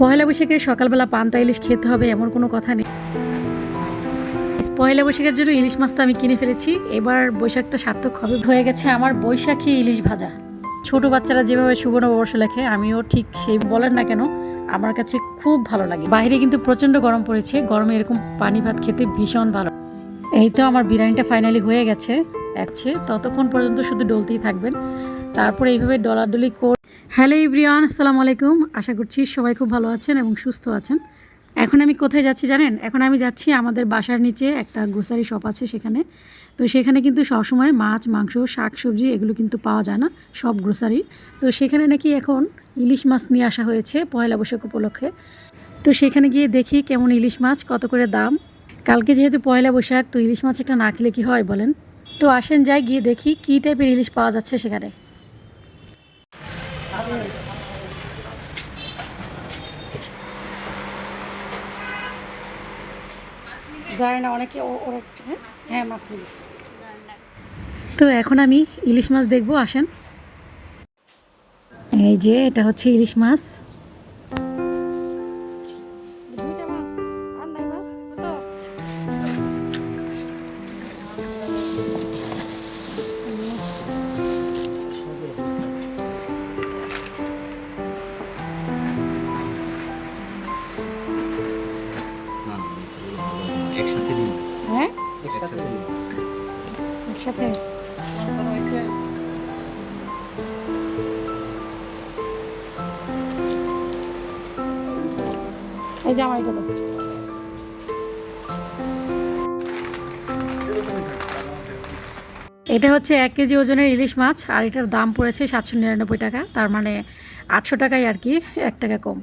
পয়লা বৈশাখে সকালবেলা পান্তা ইলিশ খেতে হবে এমন কোনো কথা নেই। পয়লা বৈশাখের জন্য ইলিশ মাছটা আমি কিনে ফেলেছি। এবার বৈশাখটা সার্থক হবে। হয়ে গেছে আমার বৈশাখী ইলিশ ভাজা। ছোট বাচ্চারা যেভাবে শুভ নববর্ষ লেখে, আমিও ঠিক সেই বলেন না কেন, আমার কাছে খুব ভালো লাগে। বাইরে কিন্তু প্রচণ্ড গরম পড়েছে। গরমে এরকম পানি ভাত খেতে ভীষণ ভালো। এই তো আমার বিরিয়ানিটা ফাইনালি হয়ে গেছে। একছে ততক্ষণ পর্যন্ত শুধু ডলতেই থাকবেন। তারপরে এইভাবে ডলাডলি কর হ্যালো ইব্রিয়ান আসসালামু আলাইকুম। আশা করছি সবাই খুব ভালো আছেন এবং সুস্থ আছেন। এখন আমি কোথায় যাচ্ছি জানেন? এখন আমি যাচ্ছি আমাদের বাসার নিচে একটা গ্রোসারি শপ আছে সেখানে। তো সেখানে কিন্তু সবসময় মাছ, মাংস, শাক, সবজি এগুলো কিন্তু পাওয়া যায় না, সব গ্রোসারি তো সেখানে নাকি এখন ইলিশ মাছ নিয়ে আসা হয়েছে পয়লা বৈশাখ উপলক্ষে। তো সেখানে গিয়ে দেখি কেমন ইলিশ মাছ, কত করে দাম। কালকে যেহেতু পয়লা বৈশাখ, তো ইলিশ মাছ একটা না খেলে কি হয় বলেন? তো আসেন যাই, গিয়ে দেখি কী টাইপের ইলিশ পাওয়া যাচ্ছে সেখানে। যায় না, অনেকে হ্যাঁ? হ্যাঁ মাছ নিয়ে তো এখন আমি ইলিশ মাছ দেখব, আসেন। এই যে, এটা হচ্ছে ইলিশ মাছ। একসাথে। এই এটা হচ্ছে এক কেজি ওজনের ইলিশ মাছ, আর এটার দাম পড়েছে সাতশো নিরানব্বই টাকা। তার মানে আটশো টাকাই আর কি, এক টাকা কম।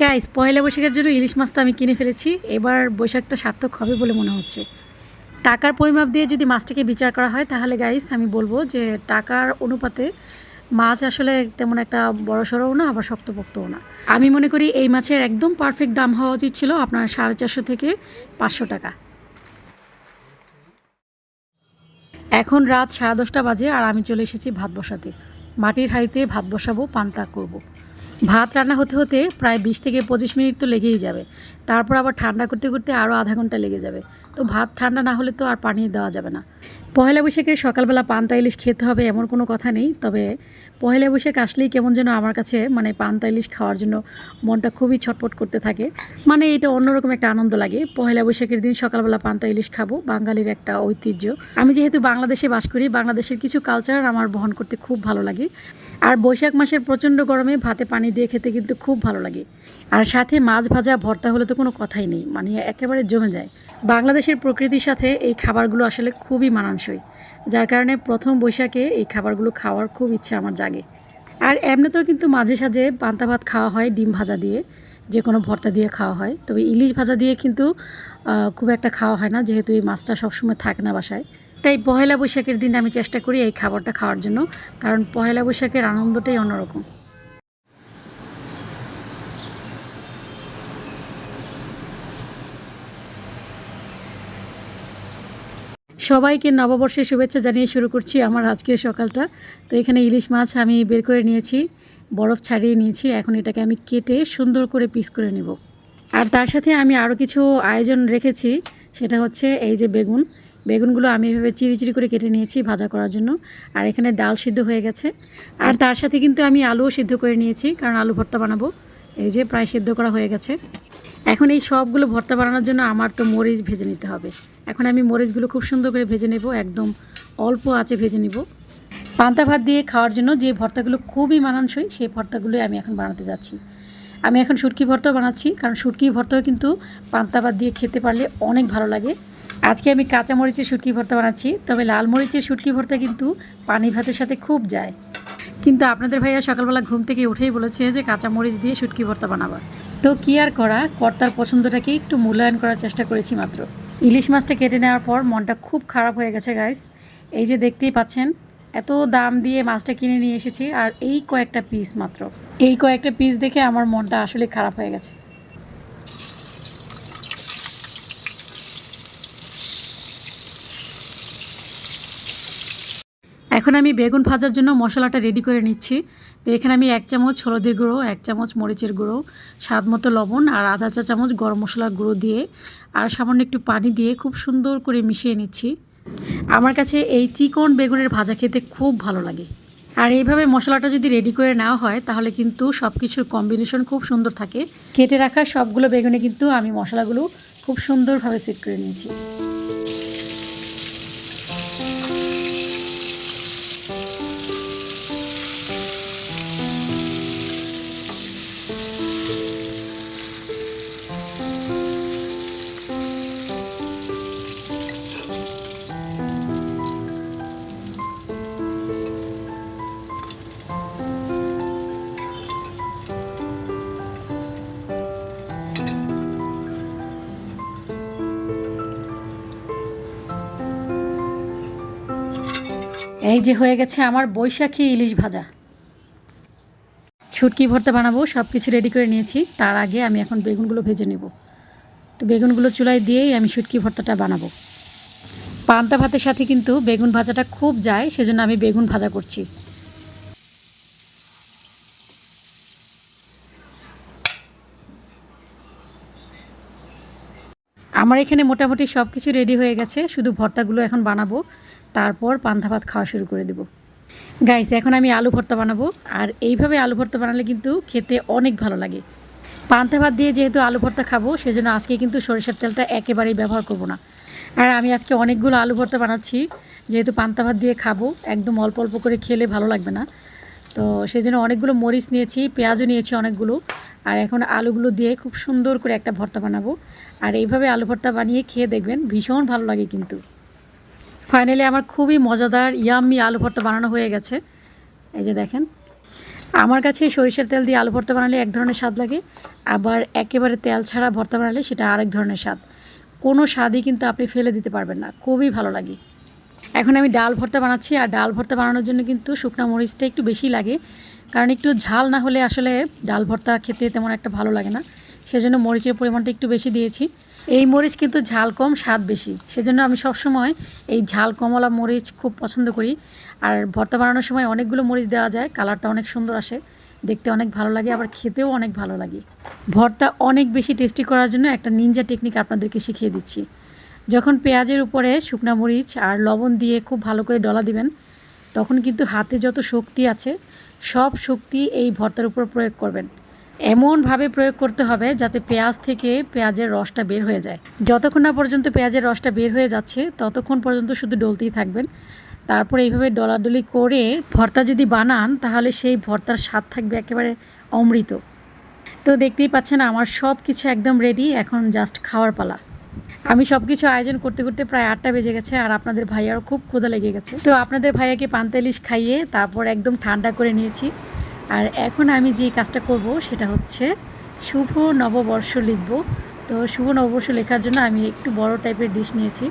গাইস পয়লা বৈশাখের জন্য ইলিশ মাছটা আমি কিনে ফেলেছি। এবার বৈশাখটা সার্থক হবে বলে মনে হচ্ছে। টাকার পরিমাপ দিয়ে যদি মাছটাকে বিচার করা হয়, তাহলে গাইস আমি বলব যে টাকার অনুপাতে মাছ আসলে তেমন একটা বড় সড়ও না, আবার শক্তপোক্তও না। আমি মনে করি এই মাছের একদম পারফেক্ট দাম হওয়া উচিত ছিল আপনার সাড়ে চারশো থেকে পাঁচশো টাকা। এখন রাত সাড়ে দশটা বাজে আর আমি চলে এসেছি ভাত বসাতে। মাটির হাঁড়িতে ভাত বসাবো, পান্তা করব। ভাত রান্না হতে হতে প্রায় বিশ থেকে পঁচিশ মিনিট তো লেগেই যাবে। তারপর আবার ঠান্ডা করতে করতে আরও আধা ঘণ্টা লেগে যাবে। তো ভাত ঠান্ডা না হলে তো আর পানি দেওয়া যাবে না। পহেলা বৈশাখে সকালবেলা পান্তা ইলিশ খেতে হবে এমন কোনো কথা নেই, তবে পহেলা বৈশাখ আসলেই কেমন যেন আমার কাছে মানে পান্তা ইলিশ খাওয়ার জন্য মনটা খুবই ছটপট করতে থাকে। মানে এটা অন্যরকম একটা আনন্দ লাগে। পহেলা বৈশাখের দিন সকালবেলা পান্তা ইলিশ খাব, বাঙালির একটা ঐতিহ্য। আমি যেহেতু বাংলাদেশে বাস করি, বাংলাদেশের কিছু কালচার আমার বহন করতে খুব ভালো লাগে। আর বৈশাখ মাসের প্রচণ্ড গরমে ভাতে পানি দিয়ে খেতে কিন্তু খুব ভালো লাগে। আর সাথে মাছ ভাজা, ভর্তা হলে তো কোনো কথাই নেই মানে একেবারে জমে যায়। বাংলাদেশের প্রকৃতির সাথে এই খাবারগুলো আসলে খুবই মানানসই, যার কারণে প্রথম বৈশাখে এই খাবারগুলো খাওয়ার খুব ইচ্ছা আমার জাগে। আর এমনিতেও কিন্তু মাঝে সাঝে পান্তা ভাত খাওয়া হয়, ডিম ভাজা দিয়ে, যে কোনো ভর্তা দিয়ে খাওয়া হয়। তবে ইলিশ ভাজা দিয়ে কিন্তু খুব একটা খাওয়া হয় না, যেহেতু এই মাছটা সবসময় থাকে না বাসায়। তাই পহেলা বৈশাখের দিন আমি চেষ্টা করি এই খাবারটা খাওয়ার জন্য, কারণ পহেলা বৈশাখের আনন্দটাই অন্যরকম। সবাইকে নববর্ষের শুভেচ্ছা জানিয়ে শুরু করছি আমার আজকের সকালটা। তো এখানে ইলিশ মাছ আমি বের করে নিয়েছি, বরফ ছাড়িয়ে নিয়েছি, এখন এটাকে আমি কেটে সুন্দর করে পিস করে নেব। আর তার সাথে আমি আরও কিছু আয়োজন রেখেছি, সেটা হচ্ছে এই যে বেগুন। বেগুনগুলো আমি এভাবে চিরি করে কেটে নিয়েছি ভাজা করার জন্য। আর এখানে ডাল সিদ্ধ হয়ে গেছে। আর তার সাথে কিন্তু আমি আলুও সিদ্ধ করে নিয়েছি, কারণ আলু ভর্তা বানাবো। এই যে প্রায় সিদ্ধ করা হয়ে গেছে। এখন এই সবগুলো ভর্তা বানানোর জন্য আমার তো মরিচ ভেজে নিতে হবে। এখন আমি মরিচগুলো খুব সুন্দর করে ভেজে নেব, একদম অল্প আছে ভেজে নেব। পান্তা ভাত দিয়ে খাওয়ার জন্য যে ভর্তাগুলো খুবই মানানসই, সেই ভর্তাগুলোই আমি এখন বানাতে যাচ্ছি। আমি এখন শুটকি ভর্তাও বানাচ্ছি, কারণ শুটকি ভর্তাও কিন্তু পান্তা ভাত দিয়ে খেতে পারলে অনেক ভালো লাগে। আজকে আমি কাঁচা মরিচের শুটকি ভর্তা বানাচ্ছি, তবে লাল মরিচের শুটকি ভর্তা কিন্তু পানি ভাতের সাথে খুব যায়। কিন্তু আপনাদের ভাইয়া সকালবেলা ঘুম থেকে উঠেই বলেছে যে কাঁচা মরিচ দিয়ে শুটকি ভর্তা বানাবার তো কি আর করা, কর্তার পছন্দটাকে একটু মূল্যায়ন করার চেষ্টা করেছি মাত্র। ইলিশ মাছটা কেটে নেওয়ার পর মনটা খুব খারাপ হয়ে গেছে গাইস এই যে দেখতেই পাচ্ছেন, এত দাম দিয়ে মাছটা কিনে নিয়ে এসেছি, আর এই কয়েকটা পিস মাত্র। এই কয়েকটা পিস দেখে আমার মনটা আসলে খারাপ হয়ে গেছে। এখন আমি বেগুন ভাজার জন্য মশলাটা রেডি করে নিচ্ছি। তো এখানে আমি এক চামচ হলুদের গুঁড়ো, এক চামচ মরিচের গুঁড়ো, স্বাদ মতো লবণ আর আধা চা চামচ গরম মশলার গুঁড়ো দিয়ে আর সামান্য একটু পানি দিয়ে খুব সুন্দর করে মিশিয়ে নিচ্ছি। আমার কাছে এই চিকন বেগুনের ভাজা খেতে খুব ভালো লাগে। আর এইভাবে মশলাটা যদি রেডি করে নেওয়া হয়, তাহলে কিন্তু সব কিছুর কম্বিনেশন খুব সুন্দর থাকে। কেটে রাখা সবগুলো বেগুনে কিন্তু আমি মশলাগুলো খুব সুন্দরভাবে সেট করে নিয়েছি। এই যে হয়ে গেছে আমার বৈশাখী ইলিশ ভাজা। ছুটকি ভর্তা বানাবো সব কিছু রেডি করে নিয়েছি। তার আগে আমি এখন বেগুনগুলো ভেজে নেব। তো বেগুনগুলো চুলায় দিয়েই আমি শুটকি ভর্তাটা বানাবো। পান্তা ভাতের সাথে কিন্তু বেগুন ভাজাটা খুব যায়, সেজন্য আমি বেগুন ভাজা করছি। আমার এখানে মোটামুটি সব কিছু রেডি হয়ে গেছে, শুধু ভর্তাগুলো এখন বানাবো। তারপর পান্তা ভাত খাওয়া শুরু করে দেবো। গাইস এখন আমি আলু ভর্তা বানাবো। আর এইভাবে আলু ভর্তা বানালে কিন্তু খেতে অনেক ভালো লাগে। পান্তা ভাত দিয়ে যেহেতু আলু ভর্তা খাব, সেজন্য আজকে কিন্তু সরিষার তেলটা একেবারেই ব্যবহার করব না। আর আমি আজকে অনেকগুলো আলু ভর্তা বানাচ্ছি। যেহেতু পান্তা ভাত দিয়ে খাব, একদম অল্প অল্প করে খেলে ভালো লাগবে না। তো সেই জন্য অনেকগুলো মরিচ নিয়েছি, পেঁয়াজও নিয়েছি অনেকগুলো। আর এখন আলুগুলো দিয়ে খুব সুন্দর করে একটা ভর্তা বানাবো। আর এইভাবে আলু ভর্তা বানিয়ে খেয়ে দেখবেন ভীষণ ভালো লাগে কিন্তু। ফাইনালি আমার খুবই মজাদার ইয়াম্মি আলু ভর্তা বানানো হয়ে গেছে। এই যে দেখেন। আমার কাছে সরিষার তেল দিয়ে আলু ভর্তা বানালে এক ধরনের স্বাদ লাগে। আবার একেবারে তেল ছাড়া ভর্তা বানালে সেটা আরেক ধরনের স্বাদ। কোনো স্বাদই কিন্তু আপনি ফেলে দিতে পারবেন না। খুবই ভালো লাগে। এখন আমি ডাল ভর্তা বানাচ্ছি। আর ডাল ভর্তা বানানোর জন্য কিন্তু শুকনা মরিচটা একটু বেশি লাগে। কারণ একটু ঝাল না হলে আসলে ডাল ভর্তা খেতে তেমন একটা ভালো লাগে না। সেজন্য মরিচের পরিমাণটা একটু বেশি দিয়েছি। এই মরিচ কিন্তু ঝাল কম, স্বাদ বেশি। সেজন্য আমি সবসময় এই ঝাল কমলা মরিচ খুব পছন্দ করি। আর ভর্তা বানানোর সময় অনেকগুলো মরিচ দেওয়া যায়, কালারটা অনেক সুন্দর আসে। দেখতে অনেক ভালো লাগে, আবার খেতেও অনেক ভালো লাগে। ভর্তা অনেক বেশি টেস্টি করার জন্য একটা নিনজা টেকনিক আপনাদেরকে শিখিয়ে দিচ্ছি। যখন পেঁয়াজের উপরে শুকনা মরিচ আর লবণ দিয়ে খুব ভালো করে ডলা দিবেন, তখন কিন্তু হাতে যত শক্তি আছে, সব শক্তি এই ভর্তার উপর প্রয়োগ করবেন। এমনভাবে প্রয়োগ করতে হবে যাতে পেঁয়াজ থেকে পেঁয়াজের রসটা বের হয়ে যায়। যতক্ষণ না পর্যন্ত পেঁয়াজের রসটা বের হয়ে যাচ্ছে, ততক্ষণ পর্যন্ত শুধু ডলতেই থাকবেন। তারপরে এইভাবে ডলাডলি করে ভর্তা যদি বানান, তাহলে সেই ভর্তার স্বাদ থাকবে একেবারে অমৃত। তো দেখতেই পাচ্ছেন, আমার সব কিছু একদম রেডি এখন জাস্ট খাওয়ার পালা। আমি সব কিছু আয়োজন করতে করতে প্রায় আটটা বেজে গেছে, আর আপনাদের ভাইয়ারও খুব ক্ষুধা লেগে গেছে। তো আপনাদের ভাইয়াকে পান্তালিশ খাইয়ে তারপর একদম ঠান্ডা করে নিয়েছি। আর এখন আমি যে কাজটা করব সেটা হচ্ছে শুভ নববর্ষ লিখব। তো শুভ নববর্ষ লেখার জন্য আমি একটু বড় টাইপের ডিশ নিয়েছি।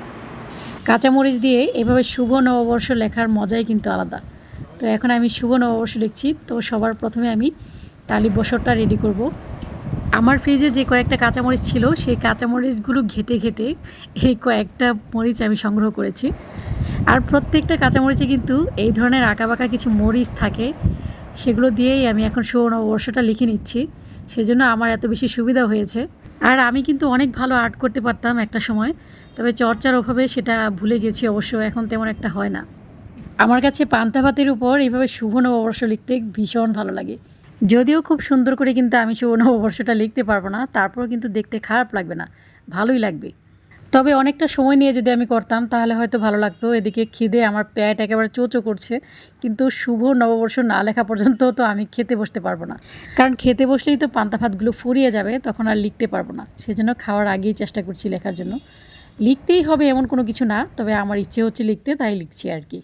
কাঁচামরিচ দিয়ে এভাবে শুভ নববর্ষ লেখার মজাই কিন্তু আলাদা। তো এখন আমি শুভ নববর্ষ লিখছি। তো সবার প্রথমে আমি তালি বসরটা রেডি করব। আমার ফ্রিজে যে কয়েকটা কাঁচামরিচ ছিল, সেই কাঁচামরিচগুলো ঘেটে ঘেটে এই কয়েকটা মরিচ আমি সংগ্রহ করেছি। আর প্রত্যেকটা কাঁচামরিচে কিন্তু এই ধরনের আঁকাবাঁকা কিছু মরিচ থাকে। সেগুলো দিয়েই আমি এখন শুভ নববর্ষটা লিখে নিচ্ছি। সেজন্য আমার এত বেশি সুবিধা হয়েছে। আর আমি কিন্তু অনেক ভালো আর্ট করতে পারতাম একটা সময়, তবে চর্চার অভাবে সেটা ভুলে গেছি, অবশ্য এখন তেমন একটা হয় না। আমার কাছে পান্তা ভাতের উপর এইভাবে শুভ নববর্ষ লিখতে ভীষণ ভালো লাগে। যদিও খুব সুন্দর করে কিন্তু আমি শুভ নববর্ষটা লিখতে পারব না, তারপরেও কিন্তু দেখতে খারাপ লাগবে না, ভালোই লাগবে। তবে অনেকটা সময় নিয়ে যদি আমি করতাম, তাহলে হয়তো ভালো লাগতো। এদিকে খিদে, আমার প্যাট একেবারে চোচো করছে। কিন্তু শুভ নববর্ষ না লেখা পর্যন্ত তো আমি খেতে বসতে পারব না। কারণ খেতে বসলেই তো পান্তা ভাতগুলো ফুরিয়ে যাবে, তখন আর লিখতে পারব না। সেজন্য খাওয়ার আগেই চেষ্টা করছি লেখার জন্য। লিখতেই হবে এমন কোনো কিছু না, তবে আমার ইচ্ছে হচ্ছে লিখতে, তাই লিখছি আর কি।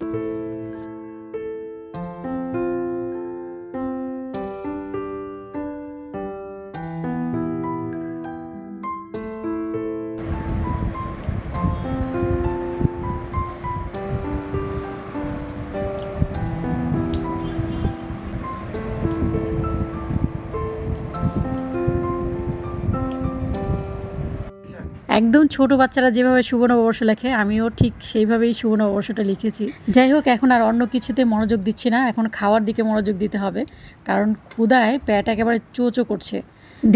একদম ছোট বাচ্চারা যেভাবে নববর্ষ লেখে, আমিও ঠিক সেইভাবেই শুভ নববর্ষটা লিখেছি। যাই হোক, এখন আর অন্য কিছুতে মনোযোগ দিচ্ছি না। এখন খাওয়ার দিকে মনোযোগ দিতে হবে। কারণ ক্ষুদায় পেট একেবারে চোচো করছে।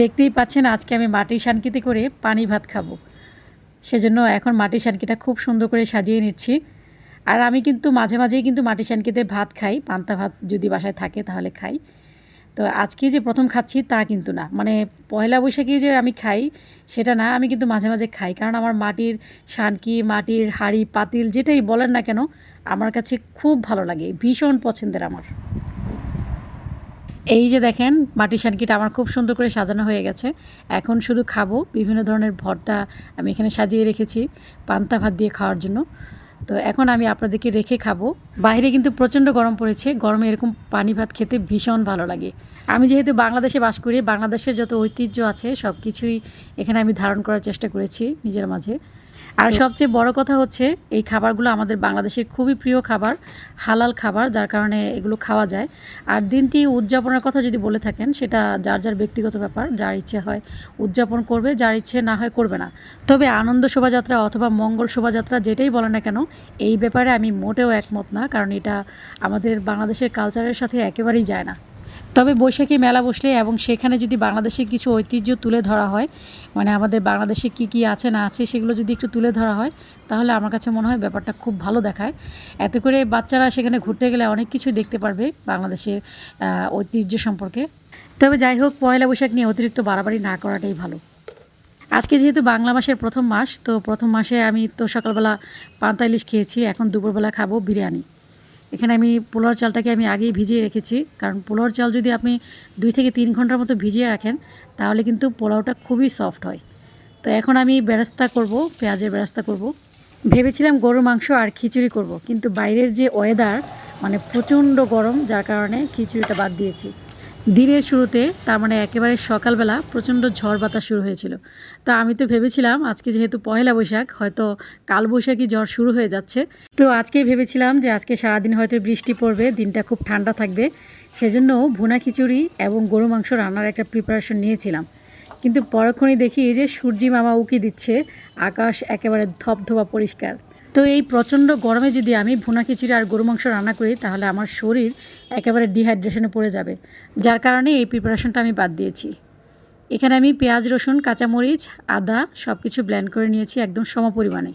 দেখতেই পাচ্ছেন, আজকে আমি মাটির শানকিতে করে পানি ভাত খাব। সেজন্য এখন মাটির শানকিটা খুব সুন্দর করে সাজিয়ে নিচ্ছি। আর আমি কিন্তু মাঝে মাঝেই কিন্তু মাটির শানকিতে ভাত খাই। পান্তা ভাত যদি বাসায় থাকে তাহলে খাই। তো আজকে যে প্রথম খাচ্ছি তা কিন্তু না। মানে পয়লা বৈশাখে যে আমি খাই, সেটা না, আমি কিন্তু মাঝে মাঝে খাই। কারণ আমার মাটির শানকি, মাটির হাঁড়ি, পাতিল, যেটাই বলেন না কেন, আমার কাছে খুব ভালো লাগে, ভীষণ পছন্দের আমার। এই যে দেখেন, মাটির শানকিটা আমার খুব সুন্দর করে সাজানো হয়ে গেছে। এখন শুধু খাব, বিভিন্ন ধরনের ভর্তা আমি এখানে সাজিয়ে রেখেছি, পান্তা ভাত দিয়ে খাওয়ার জন্য। তো এখন আমি আপনাদেরকে রেখে খাব। বাইরে কিন্তু প্রচণ্ড গরম পড়েছে। গরমে এরকম পানি ভাত খেতে ভীষণ ভালো লাগে। আমি যেহেতু বাংলাদেশে বাস করি, বাংলাদেশের যত ঐতিহ্য আছে সব কিছুই এখানে আমি ধারণ করার চেষ্টা করেছি নিজের মাঝে। আর সবচেয়ে বড় কথা হচ্ছে, এই খাবারগুলো আমাদের বাংলাদেশের খুবই প্রিয় খাবার, হালাল খাবার, যার কারণে এগুলো খাওয়া যায়। আর দিনটি উদযাপনের কথা যদি বলে থাকেন, সেটা যার যার ব্যক্তিগত ব্যাপার, যার ইচ্ছে হয় উদযাপন করবে, যার ইচ্ছে না হয় করবে না। তবে আনন্দ শোভাযাত্রা অথবা মঙ্গল শোভাযাত্রা যেটাই বলে না কেন, এই ব্যাপারে আমি মোটেও একমত না, কারণ এটা আমাদের বাংলাদেশের কালচারের সাথে একেবারেই যায় না। তবে বৈশাখী মেলা বসলে এবং সেখানে যদি বাংলাদেশের কিছু ঐতিহ্য তুলে ধরা হয় মানে আমাদের বাংলাদেশে কি কি আছে না আছে সেগুলো যদি একটু তুলে ধরা হয়, তাহলে আমার কাছে মনে হয় ব্যাপারটা খুব ভালো দেখায়। এতে করে বাচ্চারা সেখানে ঘুরতে গেলে অনেক কিছু দেখতে পারবে বাংলাদেশের ঐতিহ্য সম্পর্কে। তবে যাই হোক, পয়লা বৈশাখ নিয়ে অতিরিক্ত বাড়াবাড়ি না করাটাই ভালো। আজকে যেহেতু বাংলা মাসের প্রথম মাস, তো প্রথম মাসে আমি তো সকালবেলা পান্তা ইলিশ খেয়েছি, এখন দুপুরবেলা খাব বিরিয়ানি। এখানে আমি পোলার চালটাকে আমি আগেই ভিজিয়ে রেখেছি। কারণ পোলার চাল যদি আপনি দুই থেকে তিন ঘণ্টার মতো ভিজিয়ে রাখেন, তাহলে কিন্তু পোলাওটা খুবই সফট হয়। তো এখন আমি ব্যবস্থা করব, পেঁয়াজের ব্যবস্থা করব। ভেবেছিলাম গরুর মাংস আর খিচুড়ি করব, কিন্তু বাইরের যে ওয়েদার মানে প্রচণ্ড গরম, যার কারণে খিচুড়িটা বাদ দিয়েছি। দিনের শুরুতে, তার মানে একেবারে সকালবেলা প্রচণ্ড ঝড় বাতাস শুরু হয়েছিল। তা আমি তো ভেবেছিলাম, আজকে যেহেতু পহেলা বৈশাখ, হয়তো কাল বৈশাখী ঝড় শুরু হয়ে যাচ্ছে। তো আজকে ভেবেছিলাম যে আজকে সারাদিন হয়তো বৃষ্টি পড়বে, দিনটা খুব ঠান্ডা থাকবে। সেজন্য ভুনা খিচুড়ি এবং গরু মাংস রান্নার একটা প্রিপারেশন নিয়েছিলাম। কিন্তু পরক্ষণই দেখি যে সূর্যি মামা উকি দিচ্ছে, আকাশ একেবারে ধপধপা পরিষ্কার। তো এই প্রচণ্ড গরমে যদি আমি ভুনা খিচুড়ি আর গরু মাংস রান্না করি, তাহলে আমার শরীর একেবারে ডিহাইড্রেশনে পড়ে যাবে। যার কারণে এই প্রিপারেশনটা আমি বাদ দিয়েছি। এখানে আমি পেঁয়াজ, রসুন, কাঁচামরিচ, আদা সব কিছু ব্ল্যান্ড করে নিয়েছি একদম সম পরিমাণে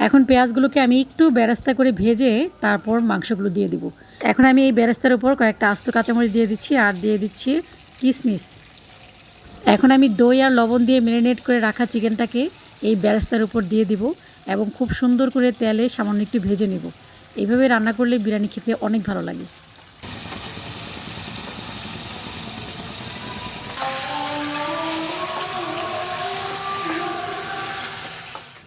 এখন পেঁয়াজগুলোকে আমি একটু বেরাস্তা করে ভেজে তারপর মাংসগুলো দিয়ে দিব। এখন আমি এই বেরাস্তার উপর কয়েকটা আস্ত কাঁচামরিচ দিয়ে দিচ্ছি আর দিয়ে দিচ্ছি কিশমিশ এখন আমি দই আর লবণ দিয়ে ম্যারিনেট করে রাখা চিকেনটাকে এই বেরাস্তার উপর দিয়ে দিব। এবং খুব সুন্দর করে তেলে সামান্য একটু ভেজে নেব। এইভাবে রান্না করলে বিরিয়ানি খেতে অনেক ভালো লাগে।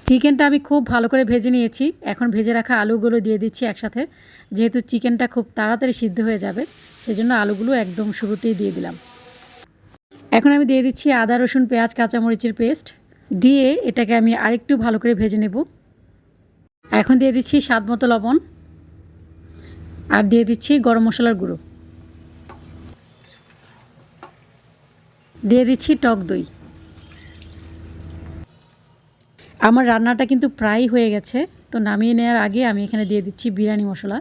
চিকেনটা আমি খুব ভালো করে ভেজে নিয়েছি। এখন ভেজে রাখা আলুগুলো দিয়ে দিচ্ছি একসাথে। যেহেতু চিকেনটা খুব তাড়াতাড়ি সিদ্ধ হয়ে যাবে, সেজন্য আলুগুলো একদম শুরুতেই দিয়ে দিলাম। এখন আমি দিয়ে দিচ্ছি আদা, রসুন, পেঁয়াজ, কাঁচামরিচের পেস্ট। দিয়ে এটাকে আমি আরেকটু ভালো করে ভেজে নেব। এখন দিয়ে দিচ্ছি স্বাদ মতো লবণ আর দিয়ে দিচ্ছি গরম মশলার গুঁড়ো। দিয়ে দিচ্ছি টক দই। আমার রান্নাটা কিন্তু প্রায় হয়ে গেছে, তো নামিয়ে নেওয়ার আগে আমি এখানে দিয়ে দিচ্ছি বিরিয়ানি মশলা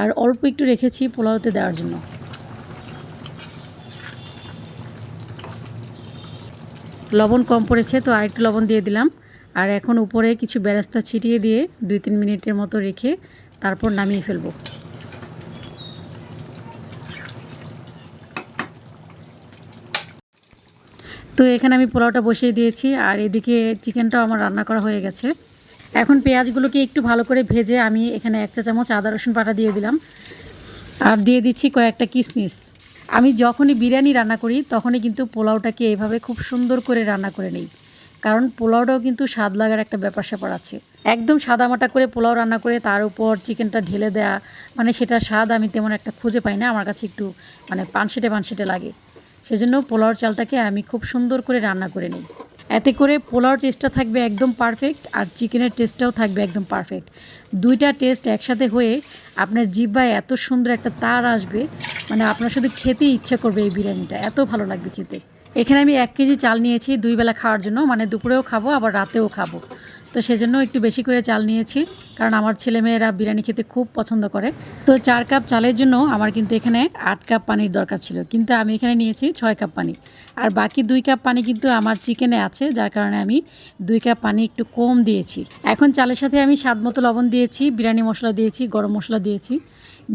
আর অল্প একটু রেখেছি পোলাওতে দেওয়ার জন্য। লবণ কম পড়েছে, তো আরেকটু লবণ দিয়ে দিলাম। আর এখন উপরে কিছু বেরাস্তা ছিটিয়ে দিয়ে দুই তিন মিনিটের মতো রেখে তারপর নামিয়ে ফেলব। তো এখানে আমি পোলাওটা বসিয়ে দিয়েছি, আর এদিকে চিকেনটাও আমার রান্না করা হয়ে গেছে। এখন পেঁয়াজগুলোকে একটু ভালো করে ভেজে আমি এখানে এক চা চামচ আদা রসুন বাটা দিয়ে দিলাম। আর দিয়ে দিচ্ছি কয়েকটা কিশমিশ আমি যখনই বিরিয়ানি রান্না করি, তখনই কিন্তু পোলাওটাকে এভাবে খুব সুন্দর করে রান্না করে নিই। কারণ পোলাওটাও কিন্তু স্বাদ লাগার একটা ব্যাপার স্যাপার আছে। একদম সাদামাটা করে পোলাও রান্না করে তার উপর চিকেনটা ঢেলে দেয়া মানে সেটার স্বাদ আমি তেমন একটা খুঁজে পাই না, আমার কাছে একটু মানে পানসেটে পানসেটে লাগে। সেজন্য পোলাওর চালটাকে আমি খুব সুন্দর করে রান্না করে নিই। এতে করে পোলাও টেস্টটা থাকবে একদম পারফেক্ট আর চিকেনের টেস্টটাও থাকবে একদম পারফেক্ট দুইটা টেস্ট একসাথে হয়ে আপনার জিব্বায় এত সুন্দর একটা তার আসবে মানে আপনার শুধু খেতেই ইচ্ছা করবে এই বিরিয়ানিটা, এত ভালো লাগবে খেতে। এখানে আমি এক কেজি চাল নিয়েছি, দুই বেলা খাওয়ার জন্য মানে দুপুরেও খাব, আবার রাতেও খাব। তো সেজন্য একটু বেশি করে চাল নিয়েছি, কারণ আমার ছেলেমেয়েরা বিরিয়ানি খেতে খুব পছন্দ করে। তো চার কাপ চালের জন্য আমার কিন্তু এখানে আট কাপ পানির দরকার ছিল, কিন্তু আমি এখানে নিয়েছি ছয় কাপ পানি। আর বাকি দুই কাপ পানি কিন্তু আমার চিকেনে আছে, যার কারণে আমি দুই কাপ পানি একটু কম দিয়েছি। এখন চালের সাথে আমি স্বাদ মতো লবণ দিয়েছি, বিরিয়ানি মশলা দিয়েছি, গরম মশলা দিয়েছি,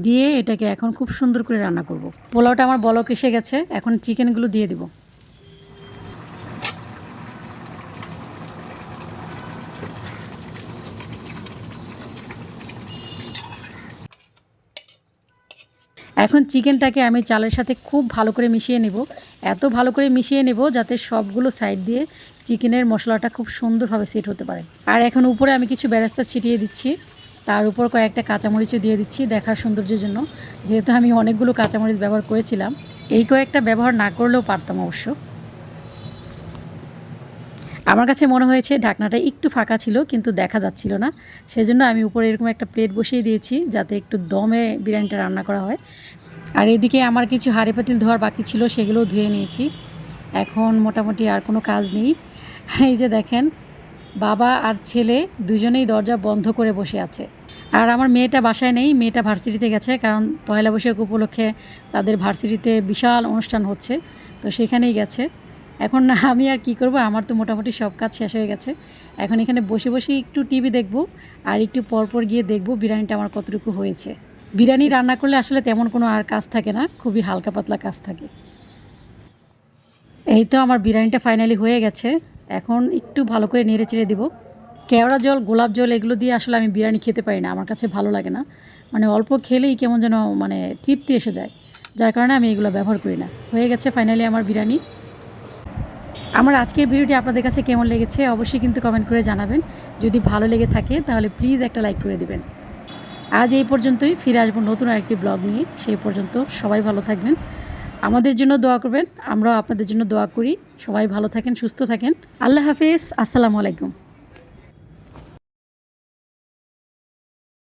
দিয়ে এটাকে এখন খুব সুন্দর করে রান্না করব। পোলাওটা আমার বলক এসে গেছে, এখন চিকেনগুলো দিয়ে দিব। এখন চিকেনটাকে আমি চালের সাথে খুব ভালো করে মিশিয়ে নেব। এত ভালো করে মিশিয়ে নেব যাতে সবগুলো সাইড দিয়ে চিকেনের মশলাটা খুব সুন্দরভাবে সেট হতে পারে। আর এখন উপরে আমি কিছু ব্যারাস্তা ছিটিয়ে দিচ্ছি। তার উপর কয়েকটা কাঁচামরিচও দিয়ে দিচ্ছি দেখার সৌন্দর্যের জন্য। যেহেতু আমি অনেকগুলো কাঁচামরিচ ব্যবহার করেছিলাম, এই কয়েকটা ব্যবহার না করলেও পারতাম অবশ্য। আমার কাছে মনে হয়েছে ঢাকনাটা একটু ফাঁকা ছিল, কিন্তু দেখা যাচ্ছিল না। সেজন্য আমি উপরে এরকম একটা প্লেট বসিয়ে দিয়েছি, যাতে একটু দমে বিরিয়ানিটা রান্না করা হয়। আর এদিকে আমার কিছু হাঁড়ি পাতিল ধোয়ার বাকি ছিল, সেগুলোও ধুয়ে নিয়েছি। এখন মোটামুটি আর কোনো কাজ নেই। এই যে দেখেন, বাবা আর ছেলে দুজনেই দরজা বন্ধ করে বসে আছে। আর আমার মেয়েটা বাসায় নেই, মেয়েটা ভার্সিটিতে গেছে, কারণ পয়লা বৈশাখ উপলক্ষে তাদের ভার্সিটিতে বিশাল অনুষ্ঠান হচ্ছে, তো সেখানেই গেছে। এখন আমি আর কি করব? আমার তো মোটামুটি সব কাজ শেষ হয়ে গেছে। এখন এখানে বসে বসে একটু টিভি দেখব আর একটু পরপর গিয়ে দেখব বিরিয়ানিটা আমার কতটুকু হয়েছে। বিরিয়ানি রান্না করলে আসলে তেমন কোনো আর কাজ থাকে না, খুবই হালকা পাতলা কাজ থাকে। এই তো আমার বিরিয়ানিটা ফাইনালি হয়ে গেছে। এখন একটু ভালো করে নেড়ে চেড়ে দিব। কেওড়া জল, গোলাপ জল এগুলো দিয়ে আসলে আমি বিরিয়ানি খেতে পারি না, আমার কাছে ভালো লাগে না। মানে অল্প খেলেই কেমন যেন মানে তৃপ্তি এসে যায়। যার কারণে আমি এগুলো ব্যবহার করি না। হয়ে গেছে ফাইনালি আমার বিরিয়ানি। আমার আজকের ভিডিওটি আপনাদের কাছে কেমন লেগেছে অবশ্যই কিন্তু কমেন্ট করে জানাবেন। যদি ভালো লেগে থাকে, তাহলে প্লিজ একটা লাইক করে দিবেন। আজ এই পর্যন্তই, ফিরে আসব নতুন আরেকটি ব্লগ নিয়ে। সেই পর্যন্ত সবাই ভালো থাকবেন। আমাদের জন্য দোয়া করবেন, আমরাও আপনাদের জন্য দোয়া করি। সবাই ভালো থাকেন, সুস্থ থাকেন। আল্লাহ হাফেজ, আসসালামু আলাইকুম।